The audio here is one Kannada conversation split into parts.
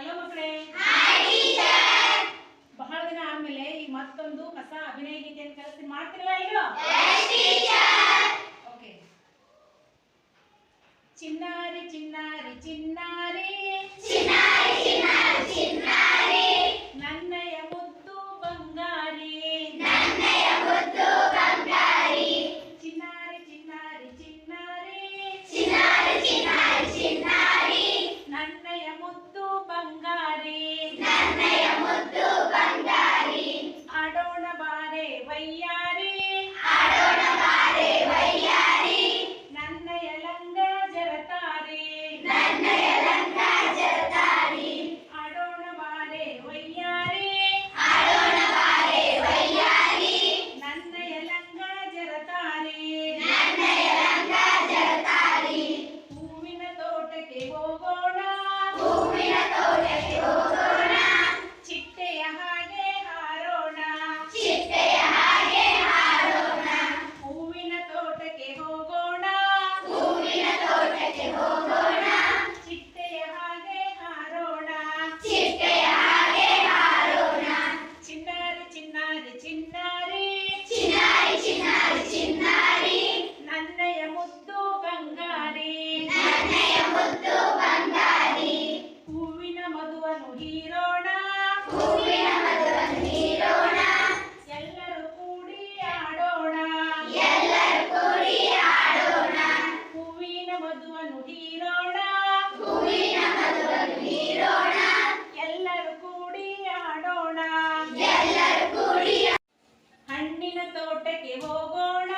ಹಲೋ ಮಕ್ಕಳೇ ಬಹಳ ದಿನ ಆದ್ಮೇಲೆ ಈ ಮತ್ತೊಂದು ಹೊಸ ಅಭಿನಯ ಗೀತೆಯನ್ನು ಕಲಿಸಿ ಮಾಡ್ತಿರಲ್ಲ ಎಲ್ಲರೂ ಓಕೆ ಚಿನ್ನಾರಿ ಚಿನ್ನಾರಿ ಚಿನ್ನಾರಿ. Okay. ಹೀರೋಣ. ಎಲ್ಲರೂ ಕೂಡಿ ಆಡೋಣ. ಹಣ್ಣಿನ ತೋಟಕ್ಕೆ ಹೋಗೋಣ.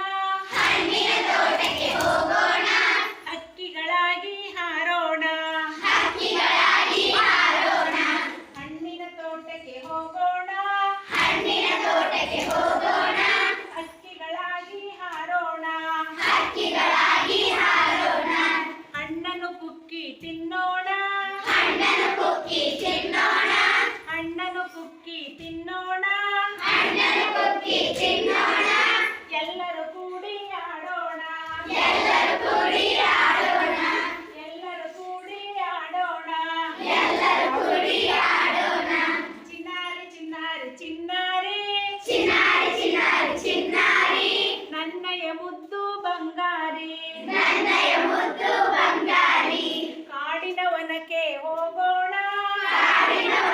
ಹಕ್ಕಿಗಳಾಗಿ ಹಾರೋಣ. ಹಣ್ಣಿನ ತೋಟಕ್ಕೆ ಹೋಗೋಣ. ಹಕ್ಕಿಗಳಾಗಿ ಹಾರೋಣ. ಹಣ್ಣನ್ನು ಕುಕ್ಕಿ ತಿನ್ನೋಣ ಎಲ್ಲರೂ ಕೂಡಿ ಆಡೋಣ ಎಲ್ಲರೂ ಕೂಡಿ ಆಡೋಣ ಚಿನ್ನಾರಿ ಚಿನ್ನಾರಿ ಚಿನ್ನಾರಿ ನನ್ನಯ ಮುದ್ದು ಬಂಗಾರಿ know.